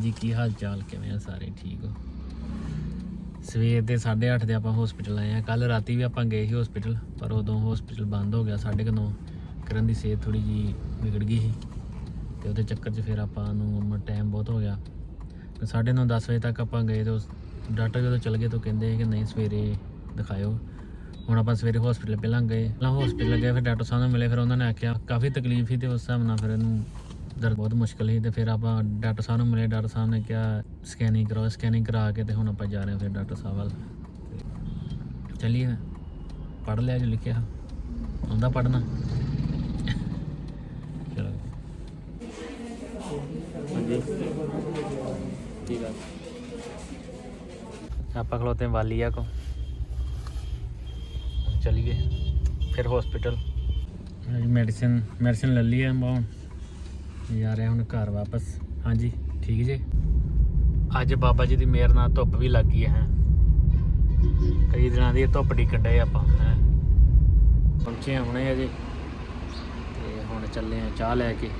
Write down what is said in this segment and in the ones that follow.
ਜੀ ਕੀ ਹਾਲ ਚਾਲ ਕਿਵੇਂ ਆ ਸਾਰੇ? ਠੀਕ ਹੋ? ਸਵੇਰ ਦੇ 8:30 ਦੇ ਆਪਾਂ ਹਸਪੀਟਲ ਆਏ ਆ। ਕੱਲ ਰਾਤੀ ਵੀ ਆਪਾਂ ਗਏ ਸੀ ਹਸਪੀਟਲ ਪਰ ਉਦੋਂ ਹਸਪੀਟਲ ਬੰਦ ਹੋ ਗਿਆ 9:30 ਕਰਨ ਦੀ ਸਿਹਤ ਥੋੜੀ ਜੀ ਵਿਗੜ ਗਈ ਸੀ। ਤੇ ਉਹਦੇ ਚੱਕਰ 'ਚ ਫਿਰ ਆਪਾਂ ਨੂੰ ਟਾਈਮ ਬਹੁਤ ਹੋ ਗਿਆ। ਤੇ 9:30 10 ਵਜੇ ਤੱਕ ਆਪਾਂ ਗਏ ਤੇ ਉਸ ਡਾਕਟਰ ਜਦੋਂ ਚਲ ਗਏ ਤਾਂ ਕਹਿੰਦੇ ਕਿ ਨਹੀਂ, ਸਵੇਰੇ ਦਿਖਾਇਓ। ਹੁਣ ਆਪਾਂ ਸਵੇਰੇ ਹਸਪੀਟਲ ਪਹਿਲਾਂ ਗਏ। ਪਹਿਲਾਂ ਹਸਪੀਟਲ ਗਏ, ਫਿਰ ਡਾਕਟਰ ਸਾਹਿਬ ਨੂੰ ਮਿਲੇ, ਫਿਰ ਉਹਨਾਂ ਨੇ ਆਖਿਆ, ਕਾਫੀ ਤਕਲੀਫ ਸੀ ਤੇ ਉਸ ਹਿਸਾਬ ਨਾਲ ਫਿਰ ਇਹਨੂੰ ਦਰਦ ਬਹੁਤ ਮੁਸ਼ਕਲ ਸੀ ਤੇ ਫਿਰ ਆਪਾਂ ਡਾਕਟਰ ਸਾਹਿਬ ਨੂੰ ਮਿਲੇ, ਡਾਕਟਰ ਸਾਹਿਬ ਨੇ ਕਿਹਾ ਸਕੈਨਿੰਗ ਕਰਾਓ ਸਕੈਨਿੰਗ ਕਰਾ ਕੇ ਤੇ ਹੁਣ ਆਪਾਂ ਜਾ ਰਹੇ ਹਾਂ ਫਿਰ ਡਾਕਟਰ ਸਾਹਿਬ ਵੱਲ। ਚਲਿਏ ਪੜ ਲਿਆ ਜੋ ਲਿਖਿਆ। ਆਉਂਦਾ ਪੜਨਾ ਚਲੋ। ਹਾਂਜੀ ਠੀਕ ਆ ਆਪਾਂ ਖਲੋਤੇ ਵਾਲੀਆ ਕੋ ਚਲਿਏ। ਫਿਰ ਹਸਪੀਟਲ ਮੈਡੀਸਿਨ ਮੈਡੀਸਿਨ ਲੈ ਲਈ ਹੈ ਆਪਾਂ ਹੁਣ। ਜਾ ਰਹੇ ਹੁਣ ਘਰ ਵਾਪਸ। ਹਾਂਜੀ, ਠੀਕ ਜੇ। ਅੱਜ ਬਾਬਾ ਜੀ ਦੀ ਮਿਹਰ ਨਾਲ ਧੁੱਪ ਵੀ ਲੱਗ ਗਈ ਹੈ। ਕਈ ਦਿਨਾਂ ਦੀ ਧੁੱਪ ਡਿੱਗਣ ਕੱਢੇ ਆਪਾਂ, ਹੈ। ਪਹੁੰਚੇ ਹਾਂ ਹੁਣੇ ਅਜੇ। ਤੇ ਹੁਣ ਚੱਲੇ ਆ ਚਾਹ ਲੈ ਕੇ।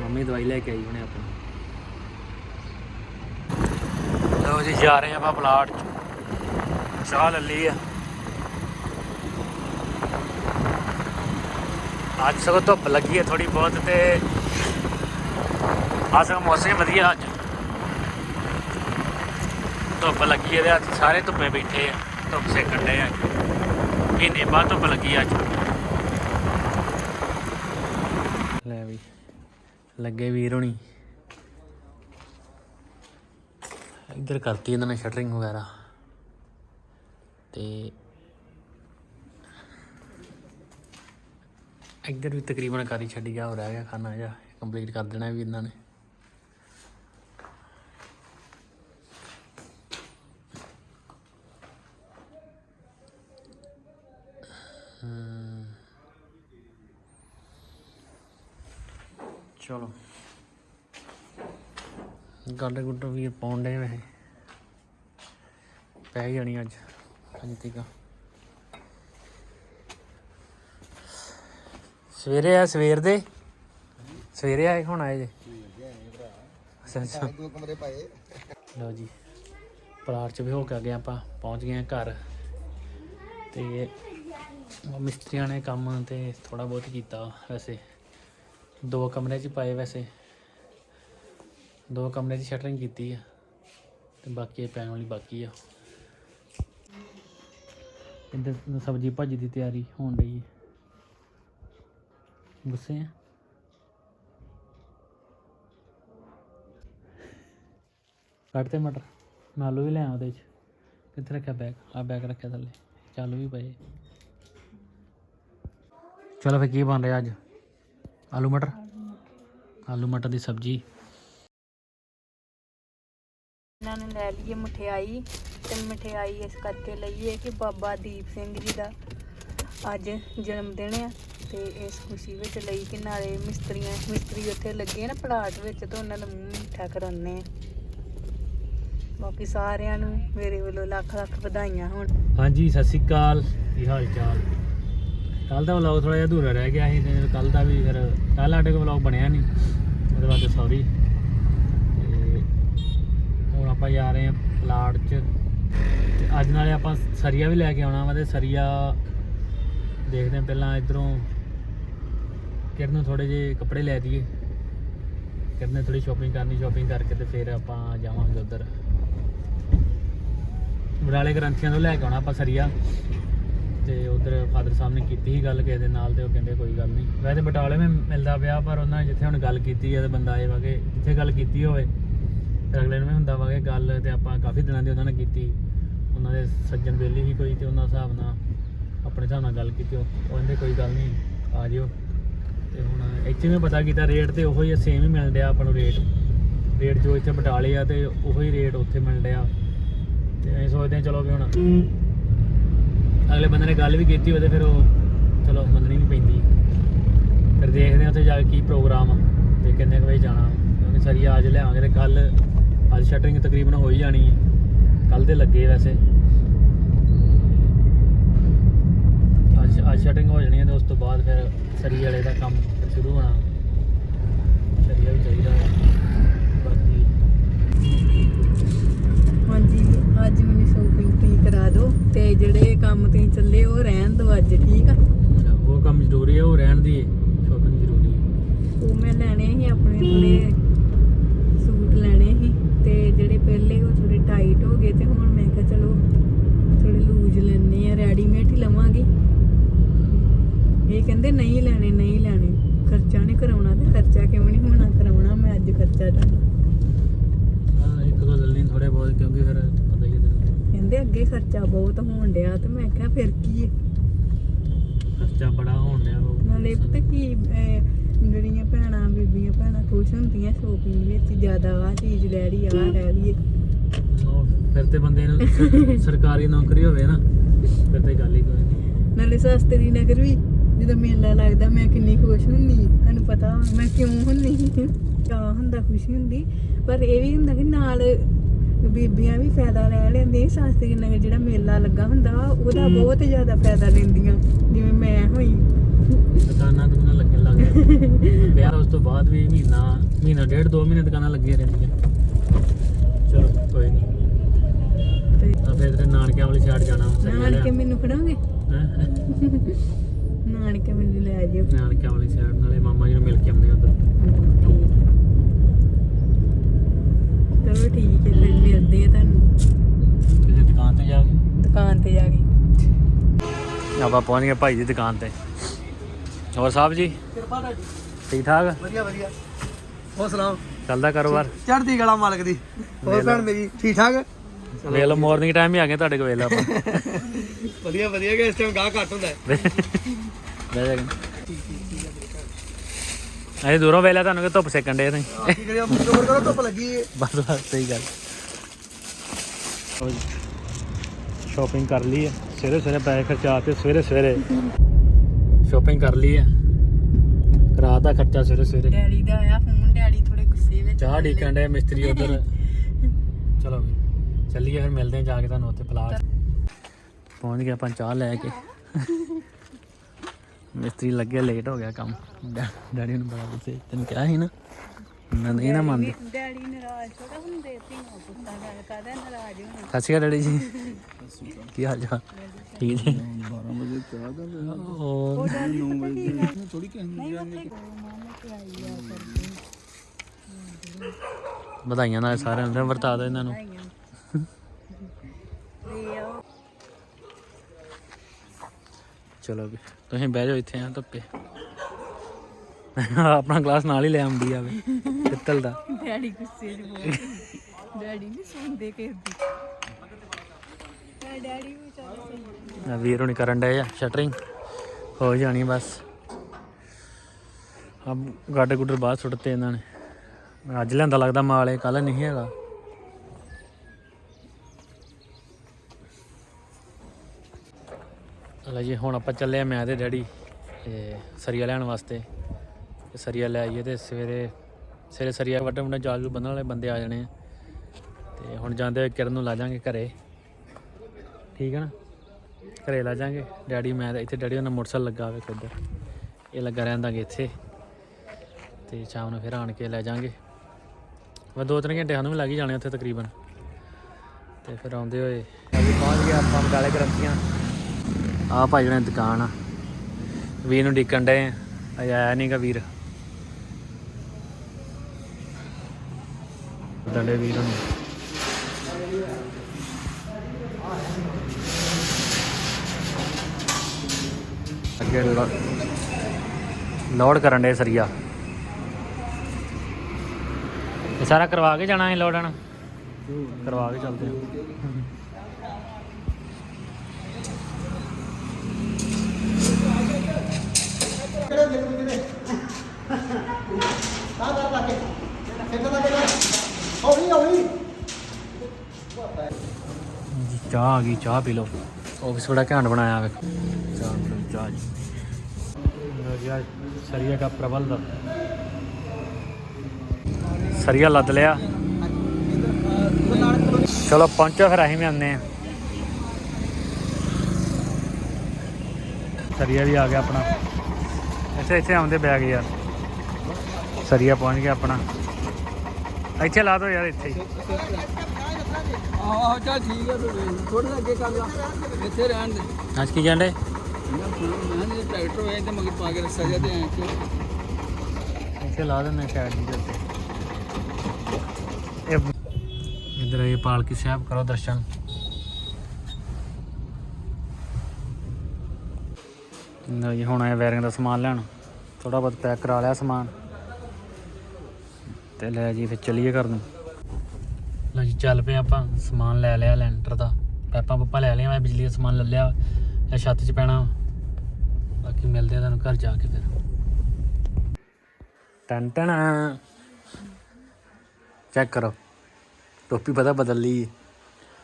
ਮੰਮੀ ਦਵਾਈ ਲੈ ਕੇ ਆਈ ਹੁਣੇ ਆਪਣੀ। ਲਓ ਜੀ, ਜਾ ਰਹੇ ਆ ਆਪਾਂ ਪਲਾਟ ਚ। ਚਾਹ ਲੈ ਲਈ ਆ। ਅੱਜ ਸਗੋਂ ਧੁੱਪ ਲੱਗੀ ਹੈ ਥੋੜੀ ਬਹੁਤ ਤੇ ਆ ਸਗੋਂ ਮੌਸਮ ਵਧੀਆ ਅੱਜ। ਧੁੱਪ ਲੱਗੀ ਹੈ ਤੇ ਅੱਜ ਸਾਰੇ ਧੁੱਪੇ ਬੈਠੇ ਆ, ਧੁੱਪ ਸੇ ਕੱਢੇ ਆ। ਮਹੀਨੇ ਬਾਅਦ ਧੁੱਪ ਲੱਗੀ ਅੱਜ। ਲੈ ਵੀ, ਲੱਗੇ ਵੀਰ ਹੋਣੀ। ਇੱਧਰ ਕਰਤੀ ਇਹਨਾਂ ਨੇ ਸ਼ਟਰਿੰਗ ਵਗੈਰਾ। ਤੇ ਇੱਧਰ ਵੀ ਤਕਰੀਬਨ ਕਰ ਛੱਡੀ ਗਿਆ ਹੋ ਰਹਿ ਗਿਆ ਖਾਣਾ ਜਾ ਕੰਪਲੀਟ ਕਰ ਦੇਣਾ ਵੀ ਇਹਨਾਂ ਨੇ। ਚਲੋ। ਗੱਲ ਗੁੱਡ ਵੀ ਪਾਉਣ ਦੇ ਵੈਸੇ। ਪੈ ਜਾਣੀ ਅੱਜ ਅੱਜ ਤੀਕ। ਸਵੇਰੇ ਆ, ਸਵੇਰ ਦੇ। ਸਵੇਰੇ ਆਏ, ਹੁਣ ਆਏ ਜੇ। ਅੱਛਾ ਅੱਛਾ। ਦੋ ਕਮਰੇ ਪਾਏ ਲਓ ਜੀ, ਪਲਾਟ ਚ ਵੀ ਹੋ ਕੇ ਆ ਗਏ ਆਪਾਂ, ਪਹੁੰਚ ਗਏ ਆ ਘਰ। ਤੇ ਮਿਸਤਰੀਆਂ ਨੇ ਕੰਮ ਤੇ ਥੋੜਾ ਬਹੁਤ ਕੀਤਾ ਵੈਸੇ। ਦੋ ਕਮਰੇ ਚ ਪਾਏ ਵੈਸੇ। ਦੋ ਕਮਰੇ ਦੀ ਸ਼ਟਰਿੰਗ ਕੀਤੀ ਆ, ਤੇ ਬਾਕੀ ਇਹ ਪੈਣ ਵਾਲੀ ਬਾਕੀ ਆ। ਇੱਧਰ ਸਬਜੀ ਭਾਜੀ ਦੀ ਤਿਆਰੀ ਹੋਣ ਰਹੀ ਹੈ ਗੁੱਸੇ ਆ। ਕੱਢਤੇ ਮਟਰ। ਮੈਂ ਆਲੂ ਵੀ ਲਿਆ ਉਹਦੇ ਚ। ਕਿੱਥੇ ਰੱਖਿਆ ਬੈਗ ਆ ਬੈਗ ਰੱਖਿਆ ਥੱਲੇ। ਚਾਲੂ ਵੀ ਪਏ। ਚਲੋ ਫਿਰ ਕੀ ਬਣ ਰਿਹਾ ਅੱਜ? ਆਲੂ ਮਟਰ? ਆਲੂ ਮਟਰ ਦੀ ਸਬਜ਼ੀ। ਇਹਨਾਂ ਨੇ ਲੈ ਲਈਏ ਮਠਿਆਈ ਤੇ ਮਠਿਆਈ ਇਸ ਕਰਕੇ ਲਈਏ ਕਿ ਬਾਬਾ ਦੀਪ ਸਿੰਘ ਜੀ ਦਾ ਅੱਜ ਜਨਮ ਦਿਨ ਆ ਤੇ ਇਸ ਖੁਸ਼ੀ ਵਿੱਚ ਲਈ ਕਿ ਨਾਲੇ ਮਿਸਤਰੀਆਂ, ਮਿਸਤਰੀ ਉੱਥੇ ਲੱਗੇ ਨਾ ਪਲਾਟ ਵਿੱਚ ਤੇ ਉਹਨਾਂ ਦਾ ਮੂੰਹ ਮਿੱਠਾ ਕਰਾਉਂਦੇ ਆ। ਬਾਕੀ ਸਾਰਿਆਂ ਨੂੰ ਮੇਰੇ ਵੱਲੋਂ ਲੱਖ ਲੱਖ ਵਧਾਈਆਂ ਹੋਣ। ਹਾਂਜੀ, ਸਤਿ ਸ਼੍ਰੀ ਅਕਾਲ। ਕੀ ਹਾਲ ਚਾਲ? ਕੱਲ ਦਾ ਵਲੌਗ ਥੋੜਾ ਜਿਹਾ ਅਧੂਰਾ ਰਹਿ ਗਿਆ ਸੀ ਤੇ ਕੱਲ ਦਾ ਵੀ ਫਿਰ ਕੱਲ ਸਾਡੇ ਕੋਲ ਵਲੌਗ ਬਣਿਆ ਨਹੀਂ ਉਹਦੇ ਵਾਸਤੇ ਸੌਰੀ ਤੇ ਹੁਣ ਆਪਾਂ ਜਾ ਰਹੇ ਹਾਂ ਪਲਾਟ 'ਚ। ਤੇ ਅੱਜ ਨਾਲੇ ਆਪਾਂ ਸਰੀਆ ਵੀ ਲੈ ਕੇ ਆਉਣਾ ਵਾ ਤੇ ਸਰੀਆ ਦੇਖਦੇ ਹਾਂ, ਪਹਿਲਾਂ ਇਧਰੋਂ ਕਿਰਨ ਨੂੰ ਥੋੜੇ ਜਿਹੇ ਕੱਪੜੇ ਲੈ ਦਈਏ। ਕਿਰਨ ਨੇ ਥੋੜੀ ਸ਼ਾਪਿੰਗ ਕਰਨੀ ਸ਼ਾਪਿੰਗ ਕਰਕੇ ਤੇ ਫਿਰ ਆਪਾਂ ਜਾਵਾਂਗੇ ਉਧਰ। ਬਰਾਲੇ ਗ੍ਰੰਥੀਆਂ ਤੋਂ ਲੈ ਕੇ ਆਉਣਾ ਆਪਾਂ ਸਰੀਆ। ਤੇ ਉਧਰ ਫਾਦਰ ਸਾਹਿਬ ਨੇ ਕੀਤੀ ਸੀ ਗੱਲ ਕਿਸੇ ਦੇ ਨਾਲ ਤੇ ਉਹ ਕਹਿੰਦੇ ਕੋਈ ਗੱਲ ਨਹੀਂ। ਵੈਸੇ ਬਟਾਲੇ ਮੈਂ ਮਿਲਦਾ ਪਿਆ, ਪਰ ਉਹਨਾਂ ਨੇ ਜਿੱਥੇ ਹੁਣ ਗੱਲ ਕੀਤੀ ਹੈ ਤੇ ਬੰਦਾ ਆਏ ਵਾਗੇ, ਜਿੱਥੇ ਗੱਲ ਕੀਤੀ ਹੋਵੇ, ਫਿਰ ਅਗਲੇ ਨੂੰ ਵੀ ਹੁੰਦਾ ਵਾਗੇ ਗੱਲ ਤੇ ਆਪਾਂ ਕਾਫੀ ਦਿਨਾਂ ਦੀ ਉਹਨਾਂ ਨੇ ਕੀਤੀ। ਉਹਨਾਂ ਦੇ ਸੱਜਣ ਵੇਲੇ ਹੀ ਕੋਈ ਤੇ ਉਹਨਾਂ ਹਿਸਾਬ ਨਾਲ ਆਪਣੇ ਹਿਸਾਬ ਨਾਲ ਗੱਲ ਕੀਤੀ, ਉਹ ਉਹ ਕਹਿੰਦੇ ਕੋਈ ਗੱਲ ਨਹੀਂ, ਆ ਜਿਓ। ਤੇ ਹੁਣ ਇੱਥੇ ਮੈਂ ਪਤਾ ਕੀਤਾ, ਰੇਟ ਤੇ ਉਹੋ ਹੀ ਸੇਮ ਹੀ ਮਿਲ ਰਿਹਾ ਆਪਾਂ ਨੂੰ ਰੇਟ। ਰੇਟ ਜੋ ਇੱਥੇ ਬਟਾਲੇ ਆ ਤੇ ਉਹੋ ਹੀ ਰੇਟ ਉੱਥੇ ਮਿਲ ਰਿਹਾ। ਤੇ ਅਸੀਂ ਸੋਚਦੇ ਹਾਂ ਚਲੋ ਵੀ ਹੁਣ ਅਗਲੇ ਬੰਦੇ ਨੇ ਗੱਲ ਵੀ ਕੀਤੀ ਉਹਦੇ ਫਿਰ ਉਹ ਚਲੋ ਮੰਨਣੀ ਨਹੀਂ ਪੈਂਦੀ। ਫਿਰ ਦੇਖਦੇ ਹਾਂ ਉੱਥੇ ਜਾ ਕੇ ਕੀ ਪ੍ਰੋਗਰਾਮ ਆ ਤੇ ਕਿੰਨੇ ਕੁ ਵਜੇ ਜਾਣਾ। ਕਿਉਂਕਿ ਸਰੀ ਅੱਜ ਲਿਆਵਾਂਗੇ ਤੇ ਕੱਲ ਅੱਜ ਸ਼ਟਰਿੰਗ ਤਕਰੀਬਨ ਹੋ ਹੀ ਜਾਣੀ ਹੈ। ਕੱਲ ਤੇ ਲੱਗੇ ਵੈਸੇ। ਅੱਜ ਸ਼ਟਿੰਗ ਹੋ ਜਾਣੀ ਹੈ ਤੇ ਉਸ ਤੋਂ ਬਾਅਦ ਫਿਰ ਸਰੀ ਵਾਲੇ ਦਾ ਕੰਮ ਸ਼ੁਰੂ ਹੋਣਾ। ਸਰੀਆ ਵੀ। ਚਾਹੀਦਾ ਹਾਂਜੀ ਅੱਜ ਮੈਨੂੰ ਸ਼ੋਪਿੰਗ ਤੁਸੀਂ ਕਰਾ ਦਿਓ ਤੇ ਜਿਹੜੇ ਕੰਮ ਤੁਸੀਂ ਚੱਲੇ ਉਹ ਰਹਿਣ ਦਿਓ ਅੱਜ ਠੀਕ ਆ? ਉਹ ਕੰਮ ਜ਼ਰੂਰੀ ਹੈ ਉਹ ਰਹਿਣ ਦੀ ਸ਼ੋਪਿੰਗ ਜ਼ਰੂਰੀ ਹੈ। ਉਹ ਮੈਂ ਲੈਣੇ ਸੀ ਆਪਣੇ ਥੋੜੇ ਕਰਨਾ ਹਾਂ ਇੱਕ ਦੋ ਲੈ ਲਈ ਥੋੜੇ ਬਹੁਤ ਕਿਉਂਕਿ ਫਿਰ ਪਤਾ ਹੀ ਹੈ ਤੈਨੂੰ। ਕਹਿੰਦੇ ਅੱਗੇ ਖਰਚਾ ਬਹੁਤ ਹੋਣ ਡਿਆ ਤੇ ਮੈਂ ਕਿਹਾ ਫਿਰ ਕੀ ਹੈ? ਖਰਚਾ ਬੜਾ ਹੋਣ ਡਿਆ ਉਹ ਨਾਲੇ ਪਤਾ ਕੀ ਅਹ, ਜਿਹੜੀਆਂ ਭੈਣਾਂ ਬੀਬੀਆਂ ਭੈਣਾਂ ਖੁਸ਼ ਹੁੰਦੀਆਂ ਸ਼ੋਪਿੰਗ ਵਿੱਚ ਜ਼ਿਆਦਾ ਆ ਚੀਜ਼ ਲੈ ਲਈ ਆ ਲੈ ਲਈ ਉਹ ਫਿਰ ਤੇ ਬੰਦੇ ਨੂੰ ਸਰਕਾਰੀ ਨੌਕਰੀ ਹੋਵੇ ਨਾ ਫਿਰ ਤੇ ਗੱਲ ਹੀ ਕੋਈ ਨਹੀਂ। ਨਾਲੇ ਸ਼ਾਸਤਰੀ ਨਗਰ ਵੀ ਜਦੋਂ ਮੇਲਾ ਲੱਗਦਾ ਮੈਂ ਕਿੰਨੀ ਖੁਸ਼ ਹੁੰਨੀ ਤੁਹਾਨੂੰ ਪਤਾ ਮੈਂ ਕਿਉਂ ਹੁੰਨੀ ਚਾਹ ਹੁੰਦਾ ਖੁਸ਼ੀ ਹੁੰਦੀ। ਪਰ ਇਹ ਵੀ ਹੁੰਦਾ ਕਿ ਨਾਲ ਬੀਬੀਆਂ ਵੀ ਫਾਇਦਾ ਲੈ ਲੈਂਦੀਆਂ ਸ਼ਾਸਤਰੀ ਨਗਰ ਜਿਹੜਾ ਮੇਲਾ ਲੱਗਾ ਹੁੰਦਾ ਉਹਦਾ ਬਹੁਤ ਜ਼ਿਆਦਾ ਫਾਇਦਾ ਲੈਂਦੀਆਂ ਜਿਵੇਂ ਮੈਂ ਹੋਈ। ਦੁਕਾਨਾਂ ਦੁਕਾਨਾਂ ਲੱਗਣ ਲੱਗ ਗਈਆਂ। ਵਿਆਹ ਉਸ ਤੋਂ ਬਾਅਦ ਵੀ ਮਹੀਨਾ ਮਹੀਨਾ ਡੇਢ ਦੋ ਮਹੀਨੇ ਦੁਕਾਨਾਂ ਲੱਗੀਆਂ ਰਹਿੰਦੀਆਂ। ਚਲੋ ਕੋਈ ਨਹੀਂ ਤੇ ਤਾਂ ਫਿਰ ਤੇ ਨਾਨਕਿਆਂ ਵਾਲੀ ਛੱਡ ਜਾਣਾ ਸਹੀ ਗੱਲ ਨਾਨਕੇ ਮੈਨੂੰ ਨਾਨਕੇ ਲੈ ਜਿਓ। ਨਾਨਕਿਆਂ ਵਾਲੀ ਸਾਈਡ ਨਾਲੇ ਮਾਮਾ ਜੀ ਨੂੰ ਮਿਲ ਕੇ ਆਉਂਦੇ ਉਧਰ। ਚਲੋ ਠੀਕ ਹੈ ਫਿਰ ਮਿਲਦੇ ਆ ਤੁਹਾਨੂੰ। ਕਿਸੇ ਦੁਕਾਨ ਤੇ ਜਾ ਕੇ? ਦੁਕਾਨ ਤੇ ਜਾ ਕੇ। ਆਪਾਂ ਪਹੁੰਚ ਗਏ ਭਾਈ ਦੀ ਦੁਕਾਨ ਤੇ। ਹੋਰ ਸਾਹਿਬ ਜੀ? ਕਿਰਪਾ ਤੁਹਾਡੀ। ਠੀਕ ਠਾਕ? ਵਧੀਆ ਵਧੀਆ। ਹੋਰ ਸੁਣਾਓ? ਚੱਲਦਾ ਕਾਰੋਬਾਰ? ਚੜ੍ਹਦੀ ਕਲਾ ਮਾਲਕ ਦੀ। ਹੋਰ ਭੈਣ ਮੇਰੀ ਠੀਕ ਠਾਕ? ਵੇਖ ਲਓ ਮਾਰਨਿੰਗ ਟਾਈਮ ਹੀ ਆ ਗਏ ਤੁਹਾਡੇ ਕੋਲ ਵੇਖ ਲਓ ਆਪਾਂ। ਵਧੀਆ ਵਧੀਆ ਕਿ ਇਸ ਟਾਈਮ ਗਾਹ ਘੱਟ ਹੁੰਦਾ ਹੈ। ਬਹਿ ਜਾ ਅਜੇ ਦੂਰੋਂ ਵੇਲਾ ਤੁਹਾਨੂੰ ਕਿ ਧੁੱਪ ਸੇਕਣ ਦੇ ਤੁਸੀਂ? ਕੀ ਕਰਿਆ ਮੁੱਕਰ ਕਰੋ ਧੁੱਪ ਲੱਗੀ? ਏ ਬਸ ਬਸ ਸਹੀ ਗੱਲ। ਸ਼ਾਪਿੰਗ ਕਰ ਲਈ ਹੈ। ਸਵੇਰੇ ਸਵੇਰੇ ਪੈਸੇ ਖਰਚਾ ਤੇ ਸਵੇਰੇ ਸਵੇਰੇ ਸ਼ਾਪਿੰਗ ਕਰ ਲਈ ਹੈ। ਰਾਤ ਦਾ ਖਰਚਾ ਸਵੇਰੇ ਸਵੇਰੇ। ਡੈਡੀ ਦਾ ਆਇਆ ਫੋਨ ਡੈਡੀ ਥੋੜੇ ਗੁੱਸੇ ਵਿੱਚ ਚਾਹ ਡੀਕਣ ਦੇ ਮਿਸਤਰੀ ਉਧਰ। ਚਲੋ ਵੀ ਚੱਲੀਏ ਫਿਰ ਮਿਲਦੇ ਜਾ ਕੇ ਤੁਹਾਨੂੰ ਉੱਥੇ ਪਲਾਟ। ਪਹੁੰਚ ਗਏ ਆਪਾਂ ਚਾਹ ਲੈ ਕੇ। ਮਿਸਤਰੀ ਲੱਗਿਆ ਲੇਟ ਹੋ ਗਿਆ ਕੰਮ। ਡੈਡੀ ਨੂੰ ਬੜਾ ਗੁੱਸੇ। ਤੈਨੂੰ ਕਿਹਾ ਸੀ ਨਾ? ਮੈਂ ਨਹੀਂ ਨਾ ਮੰਨਦੇ। ਡੈਡੀ ਨਾਰਾਜ਼ ਥੋੜਾ ਹੁੰਦੇ ਧੀਆਂ ਪੁੱਤਾਂ ਗੱਲ ਕਾਹਦਾ ਨਾਰਾਜ਼ ਹੋਣਾ ਸਤਿ ਸ਼੍ਰੀ ਅਕਾਲ ਡੈਡੀ ਜੀ। ਕੀ ਹਾਲ ਚਾਲ? ਠੀਕ ਜੀ? 12 ਵਜੇ ਚਾਹ ਦਾ ਉਹ 9 ਵਜੇ ਥੋੜੀ ਨਹੀਂ ਉੱਥੇ ਮਾਮਾ ਤੇ ਆਈ ਆ ਕਰਦੇ ਵਧਾਈਆਂ ਨਾਲ ਸਾਰਿਆਂ ਨੂੰ ਵਰਤਾ ਦਿਓ ਇਹਨਾਂ ਨੂੰ। ਚਲੋ ਵੀ। ਤੁਸੀਂ ਬਹਿ ਜਾਓ ਇੱਥੇ ਆ ਧੁੱਪੇ। ਆਪਣਾ ਗਲਾਸ ਨਾਲ ਹੀ ਲੈ ਆਉਂਦੀ ਆਵੇ ਪਿੱਤਲ ਦਾ। ਡੈਡੀ ਗੁੱਸੇ 'ਚ ਬਹੁਤ ਡੈਡੀ ਨਹੀਂ ਸੁਣਦੇ ਕਿਸੇ ਡੈਡੀ ਵੀ ਚੱਲ ਸਹੀ ਆ ਵੀਰ ਹੁਣੀ ਕਰਨ ਡਏ ਆ ਸ਼ਟਰਿੰਗ ਹੋ ਜਾਣੀ ਬਸ। ਆ ਗਾਡੇ ਗੁੱਡਰ ਬਾਹਰ ਸੁੱਟਤੇ ਇਹਨਾਂ ਨੇ। ਅੱਜ ਲਿਆਂਦਾ ਲੱਗਦਾ ਮਾਲ ਇਹ ਕੱਲ ਨਹੀਂ ਹੈਗਾ। ਲੈ ਜੀ, ਹੁਣ ਆਪਾਂ ਚੱਲੇ ਆ ਮੈਂ ਤੇ ਡੈਡੀ ਤੇ ਸਰੀਆ ਲੈਣ ਵਾਸਤੇ। ਤੇ ਸਰੀਆ ਲੈ ਆਈਏ ਤੇ ਸਵੇਰੇ ਸਵੇਰੇ ਸਰੀਆ ਵੱਡਾ ਮੁੰਡਾ ਜਾਲੂ ਬੰਨਣ ਵਾਲੇ ਬੰਦੇ ਆ ਜਾਣੇ ਆ। ਤੇ ਹੁਣ ਜਾਂਦੇ ਹੋਏ ਕਿਰਨ ਨੂੰ ਲਾ ਜਾਾਂਗੇ ਘਰੇ। ਠੀਕ ਹੈ ਨਾ? ਘਰੇ ਲਾ ਜਾਾਂਗੇ ਡੈਡੀ, ਮੈਂ ਤਾਂ ਇੱਥੇ ਡੈਡੀ ਦਾ ਮੋਟਰਸਾਈਕਲ ਲੱਗਾ ਹੋਵੇ ਖੁਦ ਇਹ ਲੱਗਾ ਰਹਿੰਦਾਗੇ ਇੱਥੇ। ਤੇ ਸ਼ਾਮ ਨੂੰ ਫਿਰ ਆਣ ਕੇ ਲੈ ਜਾਾਂਗੇ ਮੈਂ ਦੋ ਤਿੰਨ ਘੰਟੇ ਸਾਨੂੰ ਵੀ ਲੱਗ ਹੀ ਜਾਣੇ ਉੱਥੇ ਤਕਰੀਬਨ। ਤੇ ਫਿਰ ਆਉਂਦੇ ਹੋਏ ਅਸੀਂ ਪਹੁੰਚ ਗਏ ਆਪਾਂ ਬਟਾਲੇ ਗ੍ਰੰਥੀਆਂ ਆ ਭਾਈ ਜਣੇ ਦੁਕਾਨ ਆ। ਵੀਰ ਨੂੰ ਡਿੱਕਣ ਡਏ ਆ। ਆਇਆ ਨਹੀਂਗਾ ਵੀਰ। ਡੰਡੇ ਵੀਰ ਨੂੰ। ਅੱਗੇ ਲੋ- ਲੋਡ ਕਰਨ ਦੇ ਸਰੀਆ। ਇਹ ਸਾਰਾ ਕਰਵਾ ਕੇ ਜਾਣਾ ਹੈ ਲੋਡਣ ਕਰਵਾ ਕੇ ਚੱਲਦੇ ਆ। ਹਾਂ ਹੌਲੀ ਹੌਲੀ। ਜੀ ਚਾਹ ਆ ਗਈ ਚਾਹ ਪੀ ਲਓ। ਆਫਿਸ ਬੜਾ ਘੈਂਟ ਬਣਾਇਆ ਵੇਖੋ। ਚਾਹ ਪੀ ਲਓ ਚਾਹ ਜੀ। ਲਓ ਜੀ ਆਹ ਸਰੀਆ ਦਾ ਪ੍ਰਬੰਧ। ਸਰੀਆ ਲੱਦ ਲਿਆ। ਚਲੋ ਪਹੁੰਚੋ ਫਿਰ ਅਸੀਂ ਵੀ ਆਉਂਦੇ ਆ ਸਰੀਆ ਵੀ ਆ ਗਿਆ ਆਪਣਾ। ਇੱਥੇ ਇੱਥੇ ਆਉਂਦੇ ਬੈਗ ਯਾਰ। ਸਰੀਆ ਪਹੁੰਚ ਗਿਆ ਆਪਣਾ। ਇੱਥੇ ਲਾ ਦਿਓ ਯਾਰ ਇੱਥੇ ਹੀ। ਆਹੋ ਚੱਲ ਠੀਕ ਤੂੰ ਥੋੜਾ ਅੱਗੇ ਕਰ ਲਾ। ਇੱਥੇ ਰਹਿਣ ਦੇ। ਅੱਜ ਕੀ ਕਹਿੰਦੇ? ਮੈਂ ਮੈਂ ਜੇ ਟਰੈਕਟਰ ਹੋਏ ਤੇ ਮਗਰ ਪਾ ਕੇ ਰੱਸਾ ਜਾਂਦੇ ਆਂ ਕਿ ਇੱਥੇ ਲਾ ਦਿੰਦੇ ਸਾਈਡ ਦੇ ਉੱਤੇ। ਇਹ ਇਧਰ ਇਹ ਪਾਲਕੀ ਸਾਹਿਬ ਕਰੋ ਦਰਸ਼ਨ। ਲਓ ਜੀ, ਹੁਣ ਆਏ ਵੈਰਿੰਗ ਦਾ ਸਮਾਨ ਲੈਣ। ਥੋੜਾ ਬਹੁਤ ਪੈਕ ਕਰਾ ਲਿਆ ਸਮਾਨ। ਤੇ ਲੈ ਜੀ, ਫਿਰ ਚਲੀਏ ਘਰ ਨੂੰ। ਲਓ ਜੀ, ਚੱਲ ਪਏ ਆਪਾਂ, ਸਮਾਨ ਲੈ ਲਿਆ ਲੈਂਟਰ ਦਾ। ਪੈਪਾਂ ਪੱਪਾ ਲੈ ਲਿਆ ਮੈਂ ਬਿਜਲੀ ਦਾ ਸਮਾਨ ਲੈ ਲਿਆ, ਇਹ ਛੱਤ 'ਚ ਪੈਣਾ। ਬਾਕੀ ਮਿਲਦੇ ਆ ਤੁਹਾਨੂੰ ਘਰ ਜਾ ਕੇ ਫਿਰ। Ton ton. ਚੈੱਕ ਕਰੋ। ਟੋਪੀ ਪਤਾ ਬਦਲ ਲਈ।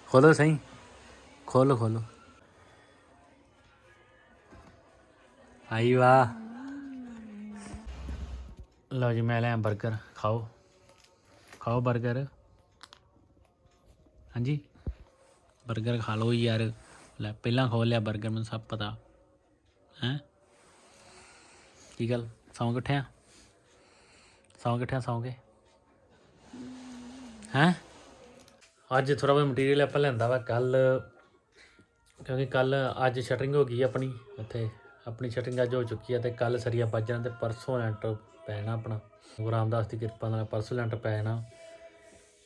ਖੋਲੋ ਸਹੀ। ਖੋਲੋ ਖੋਲੋ। ਆਈ ਵਾਹ ਲਓ ਜੀ, ਮੈਂ ਲਿਆ 버ਗਰ ਖਾਓ। ਖਾਓ 버ਗਰ ਹਾਂਜੀ। 버ਗਰ ਖਾ ਲਓ ਯਾਰ। ਲੈ, ਪਹਿਲਾਂ ਖੋ ਲਿਆ 버ਗਰ ਮੈਨੂੰ ਸਭ ਪਤਾ। ਹੈ? ਕੀ ਗੱਲ? ਸੌਂ ਕਿੱਥੇ ਆ? ਸੌਂ ਕਿੱਥੇ ਸੌਂ ਕੇ। ਹੈ? ਅੱਜ ਥੋੜਾ ਬਹੁਤ ਮਟੀਰੀਅਲ ਆਪਾਂ ਲੈਂਦਾ ਵਾ ਕੱਲ ਕਿਉਂਕਿ ਕੱਲ ਅੱਜ ਸ਼ਟਰਿੰਗ ਹੋ ਗਈ ਆਪਣੀ, ਉੱਥੇ। ਆਪਣੀ ਸ਼ਟਿੰਗ ਅੱਜ ਹੋ ਚੁੱਕੀ ਹੈ ਤੇ ਕੱਲ ਸਰੀਆ ਵੱਜਣਾ ਤੇ ਪਰਸੋਂ ਲੈਂਟਰ ਪੈਣਾ ਆਪਣਾ। ਗੁਰੂ ਰਾਮਦਾਸ ਦੀ ਕਿਰਪਾ ਨਾਲ ਪਰਸੋਂ ਲੈਂਟਰ ਪੈਣਾ।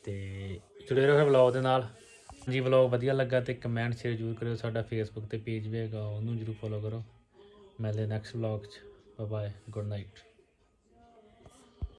ਤੇ ਜੁੜੇ ਰਹੋ ਵਲੌਗ ਦੇ ਨਾਲ। ਜੀ ਵਲੌਗ ਵਧੀਆ ਲੱਗਾ ਤੇ ਕਮੈਂਟ ਸ਼ੇਅਰ ਜ਼ਰੂਰ ਕਰਿਓ ਸਾਡਾ ਫੇਸਬੁੱਕ ਤੇ ਪੇਜ ਵੀ ਹੈਗਾ, ਉਹਨੂੰ ਜ਼ਰੂਰ ਫੋਲੋ ਕਰੋ। ਮਿਲਦੇ ਨੈਕਸਟ ਵਲੌਗ 'ਚ। Bye bye good night